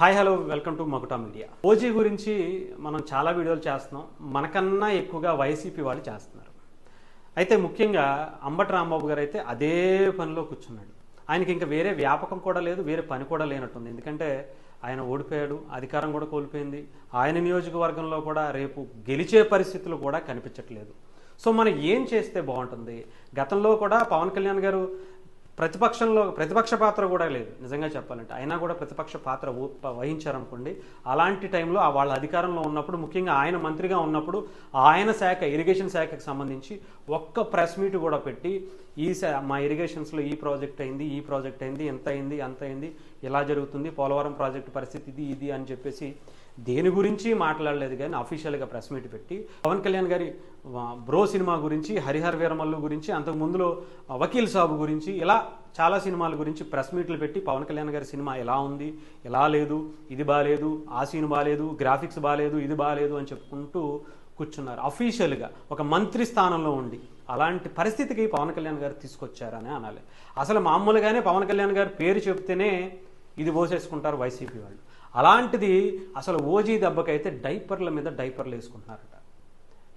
Hi hello welcome to Makuta media. OG గురించి మనం చాలా వీడియోలు చేస్తున్నాం. మనకన్నా ఎక్కువగా వైసీపీ వాళ్ళు చేస్తున్నారు. అయితే ముఖ్యంగా అంబటి రాంబాబు గారు అయితే అదే పనిలో కూర్చున్నాడు. ఆయనకి ఇంకా వేరే వ్యాపకం కూడా లేదు వేరే పని కూడా లేనట్టుంది. ఎందుకంటే ఆయన ఓడిపోయాడు అధికారం కూడా కోల్పోయింది. ఆయన నియోజకవర్గంలో కూడా రేపు గెలిచే పరిస్థితులు కూడా కనిపించట్లేదు. సో మనం ఏం చేస్తే బాగుంటుంది? గతంలో కూడా పవన్ కళ్యాణ్ గారు ప్రతిపక్షంలో ప్రతిపక్ష పాత్ర కూడా లేదు నిజంగా చెప్పాలంటే. అయినా కూడా ప్రతిపక్ష పాత్ర వహించారనుకోండి అలాంటి టైంలో వాళ్ళ అధికారంలో ఉన్నప్పుడు ముఖ్యంగా ఆయన మంత్రిగా ఉన్నప్పుడు ఆయన శాఖ ఇరిగేషన్ శాఖకు సంబంధించి ఒక్క ప్రెస్ మీట్ కూడా పెట్టి ఈ మా ఇరిగేషన్స్లో ఈ ప్రాజెక్ట్ అయింది ఈ ప్రాజెక్ట్ అయింది ఎంత అయింది అంత అయింది ఇలా జరుగుతుంది పోలవరం ప్రాజెక్టు పరిస్థితి ఇది ఇది అని చెప్పేసి దేని గురించి మాట్లాడలేదు కానీ అఫీషియల్గా ప్రెస్ మీట్ పెట్టి పవన్ కళ్యాణ్ గారి బ్రో సినిమా గురించి హరిహర్ వీరమల్లు గురించి అంతకు ముందులో వకీల్ సాబు గురించి ఇలా చాలా సినిమాల గురించి ప్రెస్ మీట్లు పెట్టి పవన్ కళ్యాణ్ గారి సినిమా ఎలా ఉంది ఎలా లేదు ఇది బాగాలేదు ఆ సీన్ బాగాలేదు గ్రాఫిక్స్ బాగాలేదు ఇది బాగాలేదు అని చెప్పుకుంటూ కూర్చున్నారు. అఫీషియల్గా ఒక మంత్రి స్థానంలో ఉండి అలాంటి పరిస్థితికి పవన్ కళ్యాణ్ గారు తీసుకొచ్చారని అనాలి. అసలు మామూలుగానే పవన్ కళ్యాణ్ గారి పేరు చెప్తేనే ఇది పోసేసుకుంటారు వైసీపీ వాళ్ళు. అలాంటిది అసలు ఓజీ దెబ్బకైతే డైపర్ల మీద డైపర్లు వేసుకుంటున్నారట.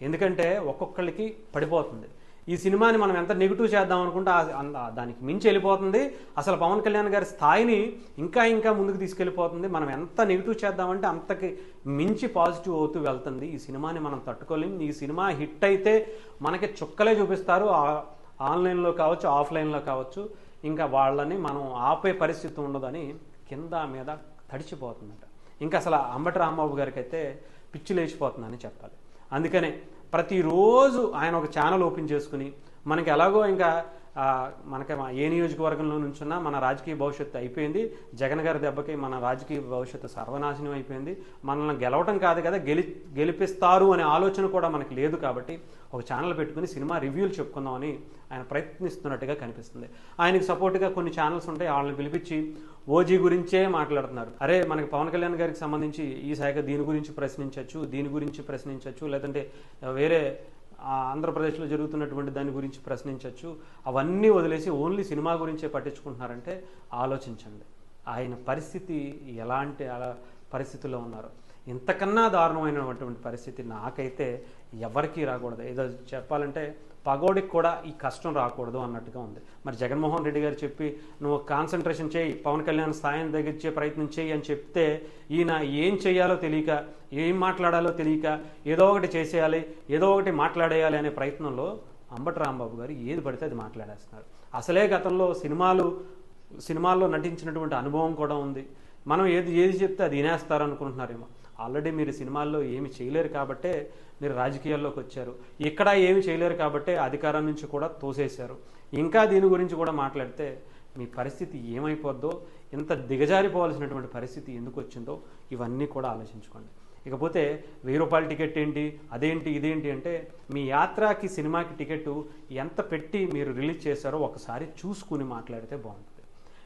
ఎందుకంటే ఒక్కొక్కళ్ళకి పడిపోతుంది. ఈ సినిమాని మనం ఎంత నెగిటివ్ చేద్దాం అనుకుంటే అంద- దానికి మించి వెళ్ళిపోతుంది. అసలు పవన్ కళ్యాణ్ గారి స్థాయిని ఇంకా ఇంకా ముందుకు తీసుకెళ్ళిపోతుంది. మనం ఎంత నెగిటివ్ చేద్దామంటే అంతకి మించి పాజిటివ్ అవుతూ వెళ్తుంది. ఈ సినిమాని మనం తట్టుకోలేం. ఈ సినిమా హిట్ అయితే మనకి చుక్కలే చూపిస్తారు. ఆన్లైన్లో కావచ్చు ఆఫ్లైన్లో కావచ్చు. ఇంకా వాళ్ళని మనం ఆపే పరిస్థితి ఉండదని కింద మీద తడిచిపోతుందట. ఇంకా అసలు అంబటి రాంబాబు గారికి అయితే పిచ్చి లేచిపోతుందని చెప్పాలి. అందుకనే ప్రతిరోజు ఆయన ఒక ఛానల్ ఓపెన్ చేసుకుని మనకి ఎలాగో ఇంకా మనకి ఏ నియోజకవర్గంలో నుంచున్నా మన రాజకీయ భవిష్యత్తు అయిపోయింది. జగన్ గారి దెబ్బకి మన రాజకీయ భవిష్యత్తు సర్వనాశనం అయిపోయింది. మనల్ని గెలవటం కాదు కదా గెలి గెలిపిస్తారు అనే ఆలోచన కూడా మనకి లేదు కాబట్టి ఒక ఛానల్ పెట్టుకుని సినిమా రివ్యూలు చెప్పుకుందామని ఆయన ప్రయత్నిస్తున్నట్టుగా కనిపిస్తుంది. ఆయనకు సపోర్ట్గా కొన్ని ఛానల్స్ ఉంటాయి. వాళ్ళని పిలిపించి ఓజీ గురించే మాట్లాడుతున్నారు. అరే మనకి పవన్ కళ్యాణ్ గారికి సంబంధించి ఈ శాఖ దీని గురించి ప్రశ్నించవచ్చు దీని గురించి ప్రశ్నించవచ్చు లేదంటే వేరే ఆంధ్రప్రదేశ్లో జరుగుతున్నటువంటి దాని గురించి ప్రశ్నించవచ్చు అవన్నీ వదిలేసి ఓన్లీ సినిమా గురించే పట్టించుకుంటున్నారంటే ఆలోచించండి. ఆయన పరిస్థితి ఎలాంటి అలా పరిస్థితుల్లో ఉన్నారు? ఇంతకన్నా దారుణమైనటువంటి పరిస్థితి నాకైతే ఎవరికీ రాకూడదు. ఏదో చెప్పాలంటే పగోడికి కూడా ఈ కష్టం రాకూడదు అన్నట్టుగా ఉంది. మరి జగన్మోహన్ రెడ్డి గారు చెప్పి నువ్వు కాన్సన్ట్రేషన్ చేయి పవన్ కళ్యాణ్ స్థాయిని తగ్గించే ప్రయత్నం చేయి అని చెప్తే ఈయన ఏం చేయాలో తెలియక ఏం మాట్లాడాలో తెలియక ఏదో ఒకటి చేసేయాలి ఏదో ఒకటి మాట్లాడేయాలి అనే ప్రయత్నంలో అంబటి రాంబాబు గారు ఏది పడితే అది మాట్లాడేస్తున్నారు. అసలే గతంలో సినిమాలు సినిమాల్లో నటించినటువంటి అనుభవం కూడా ఉంది. మనం ఏది ఏది చెప్తే అది వినేస్తారనుకుంటున్నారేమో. ఆల్రెడీ మీరు సినిమాల్లో ఏమి చేయలేరు కాబట్టే మీరు రాజకీయాల్లోకి వచ్చారు. ఇక్కడ ఏమి చేయలేరు కాబట్టే అధికారం నుంచి కూడా తోసేశారు. ఇంకా దీని గురించి కూడా మాట్లాడితే మీ పరిస్థితి ఏమైపోద్దో ఇంత దిగజారిపోవాల్సినటువంటి పరిస్థితి ఎందుకు వచ్చిందో ఇవన్నీ కూడా ఆలోచించుకోండి. ఇకపోతే వెయ్యి రూపాయల టికెట్ ఏంటి అదేంటి ఇదేంటి అంటే మీ యాత్రకి సినిమాకి టికెట్ ఎంత పెట్టి మీరు రిలీజ్ చేశారో ఒకసారి చూసుకుని మాట్లాడితే బాగుంటుంది.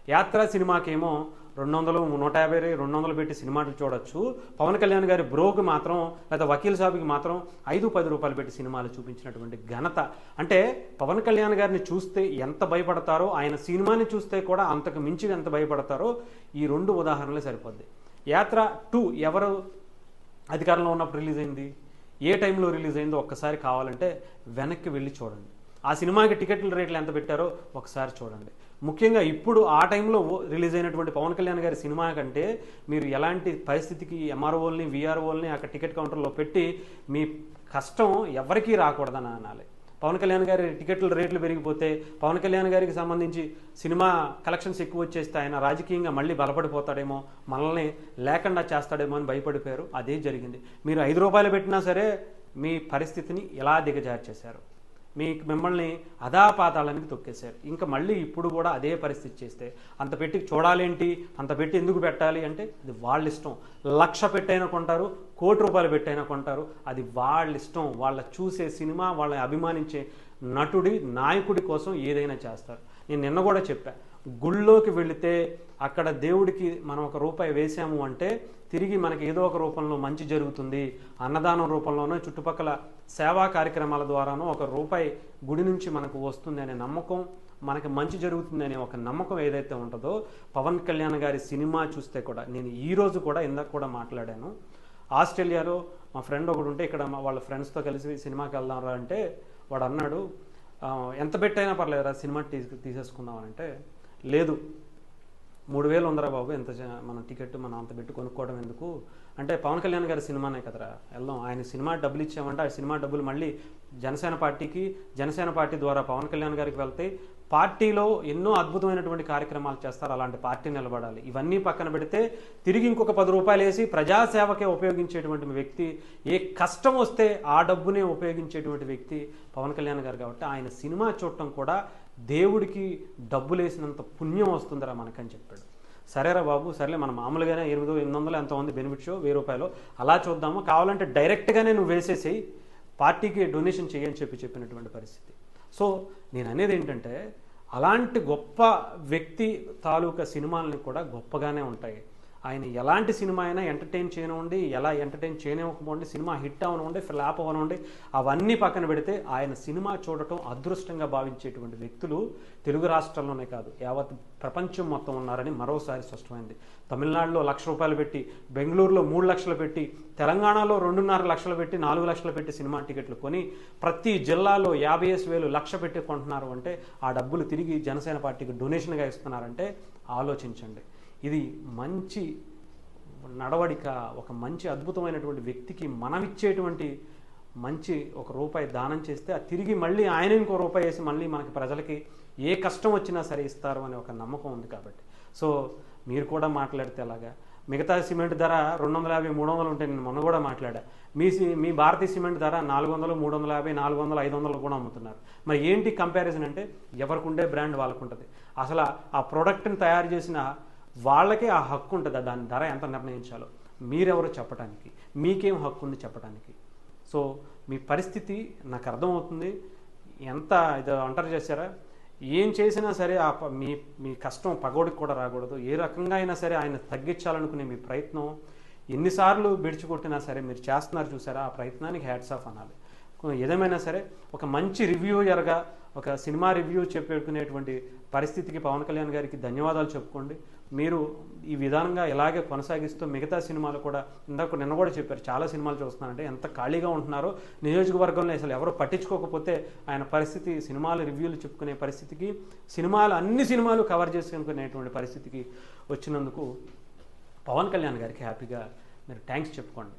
యాత్ర సినిమాకేమో రెండు వందలు నూట యాభై రెండు వందలు పెట్టి సినిమాలు చూడొచ్చు. పవన్ కళ్యాణ్ గారి బ్రోకి మాత్రం లేదా వకీల్ సాబుకి మాత్రం ఐదు పది రూపాయలు పెట్టి సినిమాలు చూపించినటువంటి ఘనత. అంటే పవన్ కళ్యాణ్ గారిని చూస్తే ఎంత భయపడతారో ఆయన సినిమాని చూస్తే కూడా అంతకు మించి ఎంత భయపడతారో ఈ రెండు ఉదాహరణలే సరిపోద్ది. యాత్ర టూ ఎవరు అధికారంలో ఉన్నప్పుడు రిలీజ్ అయింది? ఏ టైంలో రిలీజ్ అయిందో ఒక్కసారి కావాలంటే వెనక్కి వెళ్ళి చూడండి. ఆ సినిమాకి టికెట్ల రేట్లు ఎంత పెట్టారో ఒకసారి చూడండి. ముఖ్యంగా ఇప్పుడు ఆ టైంలో రిలీజ్ అయినటువంటి పవన్ కళ్యాణ్ గారి సినిమా కంటే మీరు ఎలాంటి పరిస్థితికి ఎంఆర్ఓల్ని విఆర్ఓల్ని అక్కడ టికెట్ కౌంటర్లో పెట్టి మీ కష్టం ఎవరికీ రాకూడదని అనాలి. పవన్ కళ్యాణ్ గారి టికెట్ల రేట్లు పెరిగిపోతే పవన్ కళ్యాణ్ గారికి సంబంధించి సినిమా కలెక్షన్స్ ఎక్కువ వచ్చేస్తే ఆయన రాజకీయంగా మళ్ళీ బలపడిపోతాడేమో మనల్ని లేకుండా చేస్తాడేమో అని భయపడిపోయారు. అదే జరిగింది. మీరు ఐదు రూపాయలు పెట్టినా సరే మీ పరిస్థితిని ఎలా దిగజారు చేశారు మీ మిమ్మల్ని అధాపాతాళానికి తొక్కేశారు. ఇంకా మళ్ళీ ఇప్పుడు కూడా అదే పరిస్థితి చేస్తే అంత పెట్టి చూడాలేంటి? అంత పెట్టి ఎందుకు పెట్టాలి అంటే అది వాళ్ళ ఇష్టం లక్ష పెట్టైనా కొంటారు కోటి రూపాయలు పెట్టైనా కొంటారు. అది వాళ్ళ ఇష్టం వాళ్ళ చూసే సినిమా వాళ్ళని అభిమానించే నటుడి నాయకుడి కోసం ఏదైనా చేస్తారు. నేను నిన్న కూడా చెప్పాను గుళ్ళోకి వెళితే అక్కడ దేవుడికి మనం ఒక రూపాయి వేసాము అంటే తిరిగి మనకి ఏదో ఒక రూపంలో మంచి జరుగుతుంది అన్నదానం రూపంలోనో చుట్టుపక్కల సేవా కార్యక్రమాల ద్వారానో ఒక రూపాయి గుడి నుంచి మనకు వస్తుంది అనే నమ్మకం మనకి మంచి జరుగుతుంది అనే ఒక నమ్మకం ఏదైతే ఉంటుందో పవన్ కళ్యాణ్ గారి సినిమా చూస్తే కూడా నేను ఈ రోజు కూడా ఇందాక కూడా మాట్లాడాను. ఆస్ట్రేలియాలో మా ఫ్రెండ్ ఒకడు ఉంటే ఇక్కడ వాళ్ళ ఫ్రెండ్స్తో కలిసి సినిమాకి వెళ్దాం రా అంటే వాడు అన్నాడు ఎంత పెట్టైనా పర్లేదురా సినిమా తీసు తీసేసుకుందాం అని అంటే లేదు మూడు వేలు ఉందరా బాబు ఎంత మన టికెట్ మనం అంత పెట్టి కొనుక్కోవడం ఎందుకు? అంటే పవన్ కళ్యాణ్ గారి సినిమానే కదరా వెళ్దాం. ఆయన సినిమా డబ్బులు ఇచ్చామంటే ఆ సినిమా డబ్బులు మళ్ళీ జనసేన పార్టీకి జనసేన పార్టీ ద్వారా పవన్ కళ్యాణ్ గారికి వెళ్తే పార్టీలో ఎన్నో అద్భుతమైనటువంటి కార్యక్రమాలు చేస్తారు అలాంటి పార్టీ నిలబడాలి. ఇవన్నీ పక్కన పెడితే తిరిగి ఇంకొక పది రూపాయలు వేసి ప్రజాసేవకే ఉపయోగించేటువంటి వ్యక్తి ఏ కష్టం వస్తే ఆ డబ్బునే ఉపయోగించేటువంటి వ్యక్తి పవన్ కళ్యాణ్ గారు కాబట్టి ఆయన సినిమా చూడటం కూడా దేవుడికి డబ్బులు వేసినంత పుణ్యం వస్తుందిరా మనకని చెప్పాడు. సరేరా బాబు సరేలే మనం మామూలుగానే ఎనిమిదో ఎనిమిది వందలు ఎంత ఉంది బెనిఫిట్ షో వెయ్యి రూపాయలు. అలా చూద్దాము. కావాలంటే డైరెక్ట్గానే నువ్వు వేసేసేయి. పార్టీకి డొనేషన్ చేయని చెప్పి చెప్పినటువంటి పరిస్థితి. సో నేను అనేది ఏంటంటే అలాంటి గొప్ప వ్యక్తి తాలూకా సినిమాలని కూడా గొప్పగానే ఉంటాయి. ఆయన ఎలాంటి సినిమా అయినా ఎంటర్టైన్ చేయనివ్వండి ఎలా ఎంటర్టైన్ చేయనివ్వకపోండి సినిమా హిట్ అవనివ్వండి ఫ్లాప్ అవనివ్వండి అవన్నీ పక్కన పెడితే ఆయన సినిమా చూడటం అదృష్టంగా భావించేటువంటి వ్యక్తులు తెలుగు రాష్ట్రాల్లోనే కాదు యావత్ ప్రపంచం మొత్తం ఉన్నారని మరోసారి స్పష్టమైంది. తమిళనాడులో లక్ష రూపాయలు పెట్టి బెంగళూరులో మూడు లక్షలు పెట్టి తెలంగాణలో రెండున్నర లక్షలు పెట్టి నాలుగు లక్షలు పెట్టి సినిమా టికెట్లు కొని ప్రతి జిల్లాలో యాభై వేలు లక్ష పెట్టి కొంటున్నారు అంటే ఆ డబ్బులు తిరిగి జనసేన పార్టీకి డొనేషన్గా ఇస్తున్నారంటే ఆలోచించండి. ఇది మంచి నడవడిక ఒక మంచి అద్భుతమైనటువంటి వ్యక్తికి మనమిచ్చేటువంటి మంచి ఒక రూపాయి దానం చేస్తే అది తిరిగి మళ్ళీ ఆయన ఇంకో రూపాయి వేసి మళ్ళీ మనకి ప్రజలకి ఏ కష్టం వచ్చినా సరే ఇస్తారు అనే ఒక నమ్మకం ఉంది కాబట్టి. సో మీరు కూడా మాట్లాడితే అలాగా. మిగతా సిమెంట్ ధర రెండు వందల యాభై మూడు వందలు ఉంటే నేను మొన్న కూడా మాట్లాడా. మీ సి- మీ భారతీయ సిమెంట్ ధర నాలుగు వందలు మూడు వందల యాభై నాలుగు వందలు ఐదు వందలు కూడా అమ్ముతున్నారు. మరి ఏంటి కంపారిజన్ అంటే ఎవరికి ఉండే బ్రాండ్ వాళ్ళకు ఉంటుంది అసలు ఆ ప్రోడక్ట్ని తయారు చేసిన వాళ్ళకే ఆ హక్కు ఉంటుంది దాని ధర ఎంత నిర్ణయించాలో. మీరెవరు చెప్పడానికి మీకేం హక్కు ఉంది చెప్పడానికి సో మీ పరిస్థితి నాకు అర్థమవుతుంది. ఎంత ఇది అంటర్ చేశారా ఏం చేసినా సరే ఆ ప- మీ మీ కష్టం పగోడికి కూడా రాకూడదు. ఏ రకంగా అయినా సరే ఆయన తగ్గించాలనుకునే మీ ప్రయత్నం. ఎన్నిసార్లు బిడిచికొట్టినా సరే మీరు చేస్తున్నారు చూసారా? ఆ ప్రయత్నానికి హ్యాట్స్ ఆఫ్ అనాలి. ఏదేమైనా సరే ఒక మంచి రివ్యూయర్గా ఒక సినిమా రివ్యూ చెప్పుకునేటువంటి పరిస్థితికి పవన్ కళ్యాణ్ గారికి ధన్యవాదాలు చెప్పుకోండి. మీరు ఈ విధానంగా ఇలాగే కొనసాగిస్తూ మిగతా సినిమాలు కూడా ఇందాక నిన్న కూడా చెప్పారు చాలా సినిమాలు చూస్తున్నారంటే ఎంత ఖాళీగా ఉంటున్నారో. నియోజకవర్గంలో అసలు ఎవరు పట్టించుకోకపోతే ఆయన పరిస్థితి సినిమాలు రివ్యూలు చెప్పుకునే పరిస్థితికి సినిమాలు అన్ని సినిమాలు కవర్ చేసుకునేటువంటి పరిస్థితికి వచ్చినందుకు పవన్ కళ్యాణ్ గారికి హ్యాపీగా మీరు థ్యాంక్స్ చెప్పుకోండి.